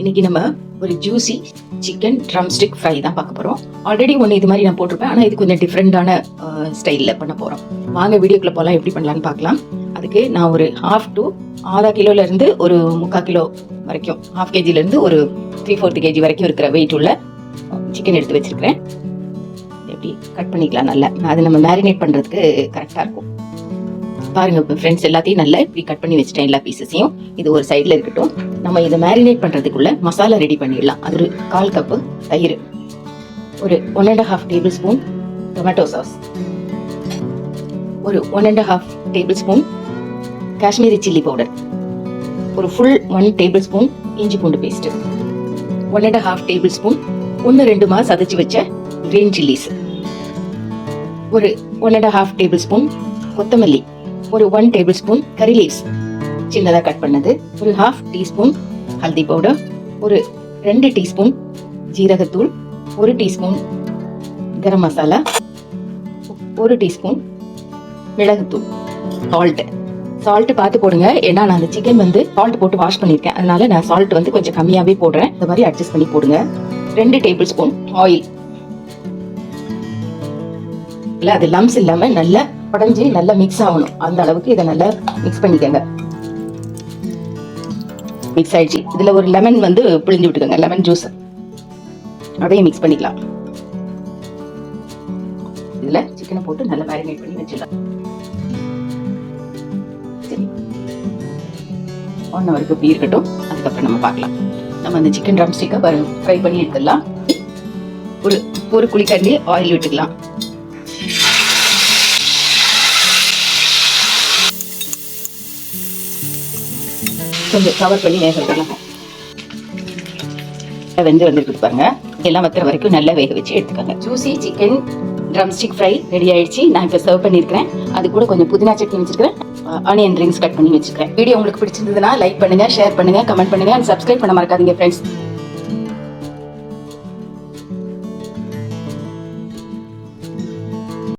இன்னைக்கு நம்ம ஒரு juicy chicken drumstick fry தான் பார்க்க போகிறோம் ஆல்ரெடி ஒன்று இது மாதிரி நான் போட்டிருப்பேன். ஆனால் இது கொஞ்சம் டிஃப்ரெண்டான ஸ்டைலில் பண்ண போகிறோம் வாங்க வீடியோக்குள்ளே போகலாம் எப்படி பண்ணலான்னு பார்க்கலாம். அதுக்கு நான் ஒரு ஹாஃப் டு ஆறா கிலோலேருந்து ஒரு முக்கால் கிலோ வரைக்கும் ஹாஃப் கேஜிலேருந்து ஒரு த்ரீ ஃபோர்த்து கேஜி வரைக்கும் இருக்கிற வெயிட் உள்ள சிக்கன் எடுத்து வச்சிருக்கிறேன். எப்படி? கட் பண்ணிக்கலாம் நல்லா. அது நம்ம மேரினேட் பண்ணுறதுக்கு கரெக்டாக இருக்கும். பாருங்க ஃப்ரெண்ட்ஸ் எல்லாத்தையும் நல்லா இப்படி கட் பண்ணி வச்சிட்டேன் எல்லா பீசஸையும் இது ஒரு சைடில் இருக்கட்டும். நம்ம இதை மேரினேட் பண்ணுறதுக்குள்ள மசாலா ரெடி பண்ணிடலாம். அது ஒரு கால் கப்பு தயிர் ஒரு one and half tablespoon tomato sauce ஒரு one and half tablespoon Kashmiri chilli powder ஒரு ஃபுல் ஒன் டேபிள் ஸ்பூன் இஞ்சி பூண்டு paste one and half tablespoon ஒன்று ரெண்டு மாதம் சதைச்சு வச்ச கிரீன் சில்லிஸ் ஒரு one and half tablespoon கொத்தமல்லி ஒரு one tablespoon curry leaves சின்னதாக கட் பண்ணது ஒரு ஹாஃப் டீஸ்பூன் ஹல்தி பவுடர் ஒரு ரெண்டு டீஸ்பூன் ஜீரகத்தூள் ஒரு டீஸ்பூன் கரம் மசாலா ஒரு டீஸ்பூன் மிளகுத்தூள். சால்ட்டு சால்ட்டு பார்த்து போடுங்க. ஏன்னா நான் அந்த சிக்கன் வந்து சால்ட் போட்டு வாஷ் பண்ணியிருக்கேன். அதனால நான் சால்ட் வந்து கொஞ்சம் கம்மியாகவே போடுறேன். இந்த மாதிரி அட்ஜஸ்ட் பண்ணி போடுங்க. ரெண்டு டேபிள் ஸ்பூன் ஆயில் இல்லை அது லம்ஸ் இல்லாமல் நல்லா உடஞ்சி நல்லா மிக்ஸ் ஆகணும். அந்த அளவுக்கு இதை நல்லா மிக்ஸ் பண்ணிக்கோங்க. மிக்ஸ் ஆயிடுச்சு. இதில் ஒரு லெமன் வந்து பிழிஞ்சு விட்டுக்கோங்க. லெமன் ஜூஸ் அதையும் மிக்ஸ் பண்ணிக்கலாம். இதில் சிக்கனை போட்டு நல்லா மேரினேட் பண்ணி வச்சிடலாம். சரி. ஒன் ஹவருக்கு இப்படி இருக்கட்டும். அதுக்கப்புறம் நம்ம பார்க்கலாம். நம்ம அந்த சிக்கன் ட்ரம் ஸ்டிக்கை ஃப்ரை பண்ணி எடுத்துடலாம். ஒரு ஒரு குழிக்கரண்டி ஆயில் விட்டுக்கலாம். கொஞ்சம் கவர் பண்ணி வேக விடலாம் வெந்து வந்துருக்கு பாருங்க எல்லாம் வத்துற வரைக்கும் நல்லா வேக வச்சு எடுத்துக்கோங்க. Juicy chicken drumstick fry ready ஆயிடுச்சு. நான் இப்போ சர்வ் பண்ணியிருக்கிறேன் அது கூட கொஞ்சம் புதினா சட்னி வச்சிருக்கிறேன். ஆனியன் ரிங்ஸ் கட் பண்ணி வச்சிருக்கேன் வீடியோ உங்களுக்கு பிடிச்சிருந்ததுன்னா லைக் பண்ணுங்க ஷேர் பண்ணுங்க கமெண்ட் பண்ணுங்க அண்ட் சப்ஸ்கிரைப் பண்ண மறக்காதீங்க ஃப்ரெண்ட்ஸ்